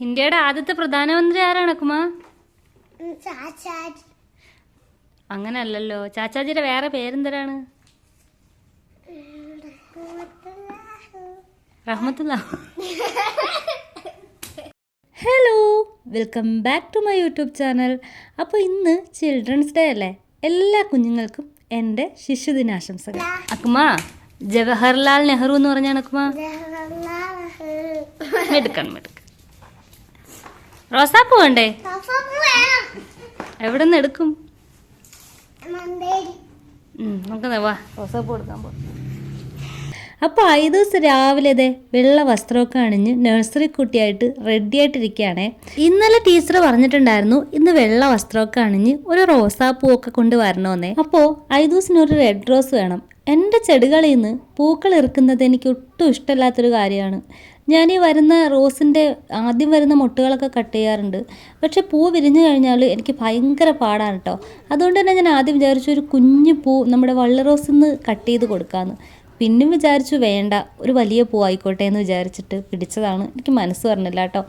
ഇന്ത്യയുടെ ആദ്യത്തെ പ്രധാനമന്ത്രി ആരാണ് കുമാ? അങ്ങനല്ലല്ലോ. ചാച്ചാജിയുടെ വേറെ പേരെന്തരാണ് Rahmathulla. Hello welcome back to my YouTube channel അപ്പോൾ ഇന്ന് ചിൽഡ്രൻസ് ഡേ അല്ലേ? എല്ലാ കുഞ്ഞുങ്ങൾക്കും എന്റെ ശിശുദിനാശംസകൾ. അക്കുമ ജവഹർലാൽ നെഹ്റു എന്ന് പറഞ്ഞാണ് അക്കുമ എടുക്കണം മെടുക്കണം. റോസാപ്പൂ വേണ്ടേ? എവിടെ നിന്ന് എടുക്കും? നമുക്ക് ദേ വാ. റോസാപ്പൂ എടുക്കാൻ പോ. അപ്പോൾ ഐ ദിവസം രാവിലെ ദേ വെള്ള വസ്ത്രമൊക്കെ അണിഞ്ഞ് നഴ്സറി കുട്ടിയായിട്ട് റെഡി ആയിട്ടിരിക്കുകയാണേ. ഇന്നലെ ടീച്ചർ പറഞ്ഞിട്ടുണ്ടായിരുന്നു ഇന്ന് വെള്ള വസ്ത്രമൊക്കെ അണിഞ്ഞ് ഒരു റോസാപ്പൂ ഒക്കെ കൊണ്ട് വരണമെന്നേ അപ്പോൾ ഐ ദിവസത്തിന് ഒരു റെഡ് റോസ് വേണം. എന്റെ ചെടികളിൽ നിന്ന് പൂക്കൾ ഇറുക്കുന്നത് എനിക്ക് ഒട്ടും ഇഷ്ടമില്ലാത്തൊരു കാര്യമാണ്. ഞാൻ ഈ വരുന്ന റോസിന്റെ ആദ്യം വരുന്ന മുട്ടുകളൊക്കെ കട്ട് ചെയ്യാറുണ്ട്. പക്ഷെ പൂ വിരിഞ്ഞു കഴിഞ്ഞാൽ എനിക്ക് ഭയങ്കര പാടാണ് കേട്ടോ അതുകൊണ്ട് തന്നെ ഞാൻ ആദ്യം വിചാരിച്ചു ഒരു കുഞ്ഞു പൂ നമ്മുടെ വള്ളി റോസിൽ നിന്ന് കട്ട് ചെയ്ത് കൊടുക്കാമെന്ന് പിന്നെയും വിചാരിച്ചു വേണ്ട ഒരു വലിയ പൂ ആയിക്കോട്ടെ എന്ന് വിചാരിച്ചിട്ട് പിടിച്ചതാണ്. എനിക്ക് മനസ്സ് പറഞ്ഞില്ല കേട്ടോ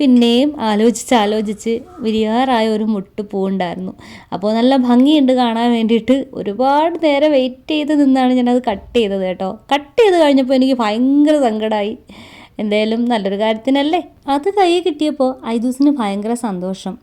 പിന്നെയും ആലോചിച്ച് ആലോചിച്ച് വിരിയാറായ ഒരു മുട്ട് പൂവുണ്ടായിരുന്നു അപ്പോൾ നല്ല ഭംഗിയുണ്ട് കാണാൻ വേണ്ടിയിട്ട് ഒരുപാട് നേരം വെയിറ്റ് ചെയ്ത് നിന്നാണ് ഞാനത് കട്ട് ചെയ്തത് കേട്ടോ കട്ട് ചെയ്ത് കഴിഞ്ഞപ്പോൾ എനിക്ക് ഭയങ്കര സങ്കടമായി. എന്തായാലും നല്ലൊരു കാര്യത്തിനല്ലേ? അത് കയ്യിൽ കിട്ടിയപ്പോൾ ഐദൂസിന് ഭയങ്കര സന്തോഷം.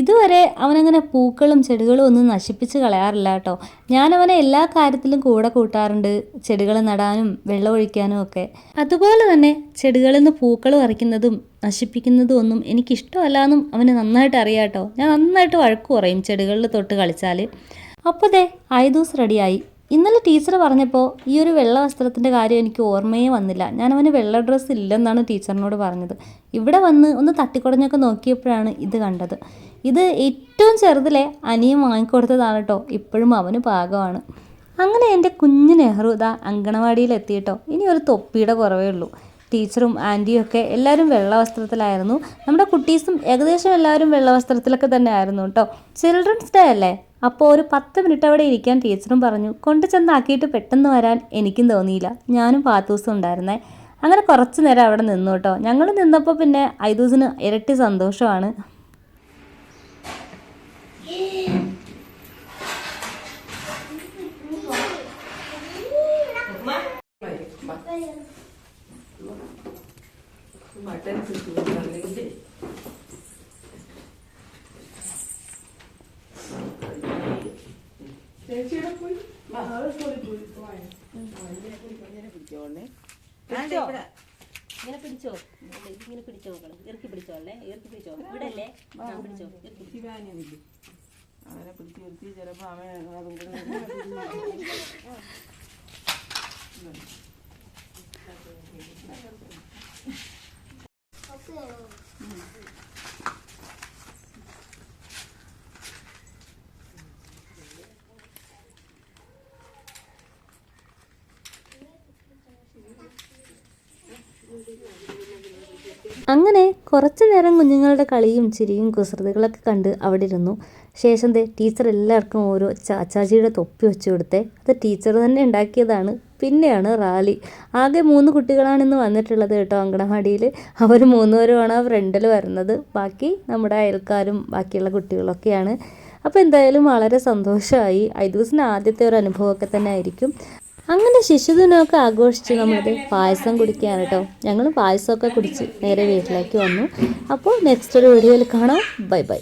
ഇതുവരെ അവനങ്ങനെ പൂക്കളും ചെടികളും ഒന്നും നശിപ്പിച്ച് കളയാറില്ല കേട്ടോ. ഞാനവനെ എല്ലാ കാര്യത്തിലും കൂടെ കൂട്ടാറുണ്ട് ചെടികൾ നടാനും വെള്ളമൊഴിക്കാനും ഒക്കെ. അതുപോലെ തന്നെ ചെടികളിൽ നിന്ന് പൂക്കൾ പറിക്കുന്നതും നശിപ്പിക്കുന്നതും ഒന്നും എനിക്കിഷ്ടമല്ല എന്നും അവന് നന്നായിട്ട് അറിയാം കേട്ടോ. ഞാൻ നന്നായിട്ട് വഴക്ക് കുറയും ചെടികളിൽ തൊട്ട് കളിച്ചാൽ അപ്പോൾ ദേ ഐദൂസ് റെഡിയായി ഇന്നലെ ടീച്ചർ പറഞ്ഞപ്പോൾ ഈ ഒരു വെള്ള വസ്ത്രത്തിന്റെ കാര്യം എനിക്ക് ഓർമ്മയേ വന്നില്ല. ഞാൻ അവന് വെള്ള ഡ്രസ്സ് ഇല്ലെന്നാണ് ടീച്ചറിനോട് പറഞ്ഞത്. ഇവിടെ വന്ന് ഒന്ന് തട്ടിക്കുടഞ്ഞൊക്കെ നോക്കിയപ്പോഴാണ് ഇത് കണ്ടത്. ഇത് ഏറ്റവും ചെറുതിലെ അനിയൻ വാങ്ങിക്കൊടുത്തതാണ് കേട്ടോ ഇപ്പോഴും അവന് പാകമാണ്. അങ്ങനെ എന്റെ കുഞ്ഞു നെഹ്റു ഇതാ അങ്കണവാടിയിലെത്തിയിട്ടോ. ഇനി ഒരു തൊപ്പിയുടെ കുറവേ ഉള്ളൂ. ടീച്ചറും ആന്റിയും ഒക്കെ എല്ലാവരും വെള്ള വസ്ത്രത്തിലായിരുന്നു. നമ്മുടെ കുട്ടീസും ഏകദേശം എല്ലാവരും വെള്ള വസ്ത്രത്തിലൊക്കെ തന്നെ ആയിരുന്നു കേട്ടോ ചിൽഡ്രൻസ് ഡേ അല്ലേ? അപ്പോൾ ഒരു പത്ത് മിനിറ്റ് അവിടെ ഇരിക്കാൻ ടീച്ചറും പറഞ്ഞു കൊണ്ടു ചെന്നാക്കിയിട്ട് പെട്ടെന്ന് വരാൻ എനിക്കും തോന്നിയില്ല. ഞാനും പാത്തൂസും ഉണ്ടായിരുന്നേ. അങ്ങനെ കുറച്ച് നേരം അവിടെ നിന്നു കേട്ടോ. ഞങ്ങൾ നിന്നപ്പോൾ പിന്നെ ഐദൂസിന് ഇരട്ടി സന്തോഷമാണ്. ഇങ്ങനെ പിടിച്ചോ? ഇങ്ങനെ പിടിച്ചോ? ഇറക്കി പിടിച്ചോ അല്ലേ? ഇറക്കി പിടിച്ചോ? ഇവിടെ അല്ലേ പിടിച്ചോ? അവനെ പിടിച്ച് നിർത്തി ചിലപ്പോൾ അവൻ അതും കൂടെ അങ്ങനെ കുറച്ചു നേരം കുഞ്ഞുങ്ങളുടെ കളിയും ചിരിയും കുസൃതികളൊക്കെ കണ്ട് അവിടെ ഇരുന്നു. ശേഷം ദേ ടീച്ചർ എല്ലാവർക്കും ഓരോ ചാച്ചാജിയുടെ തൊപ്പി വെച്ചു കൊടുത്തെ. അത് ടീച്ചർ തന്നെ ഉണ്ടാക്കിയതാണ്. പിന്നെയാണ് റാലി. ആകെ മൂന്ന് കുട്ടികളാണ് ഇന്ന് വന്നിട്ടുള്ളത് കേട്ടോ അങ്കണവാടിയിൽ അവർ മൂന്നുപേരുമാണ് ഫ്രണ്ടിൽ വരുന്നത്. ബാക്കി നമ്മുടെ അയൽക്കാരും ബാക്കിയുള്ള കുട്ടികളൊക്കെയാണ്. അപ്പോൾ എന്തായാലും വളരെ സന്തോഷമായി. ഐ ദിവസം ആദ്യത്തെ ഒരു അനുഭവമൊക്കെ തന്നെ ആയിരിക്കും. അങ്ങനെ ശിശുദിനമൊക്കെ ആഘോഷിച്ച് നമ്മളത് പായസം കുടിക്കുകയാണ് കേട്ടോ. ഞങ്ങൾ പായസമൊക്കെ കുടിച്ച് നേരെ വീട്ടിലേക്ക് വന്നു. അപ്പോൾ നെക്സ്റ്റ് ഒരു വീഡിയോയിൽ കാണാം. Bye bye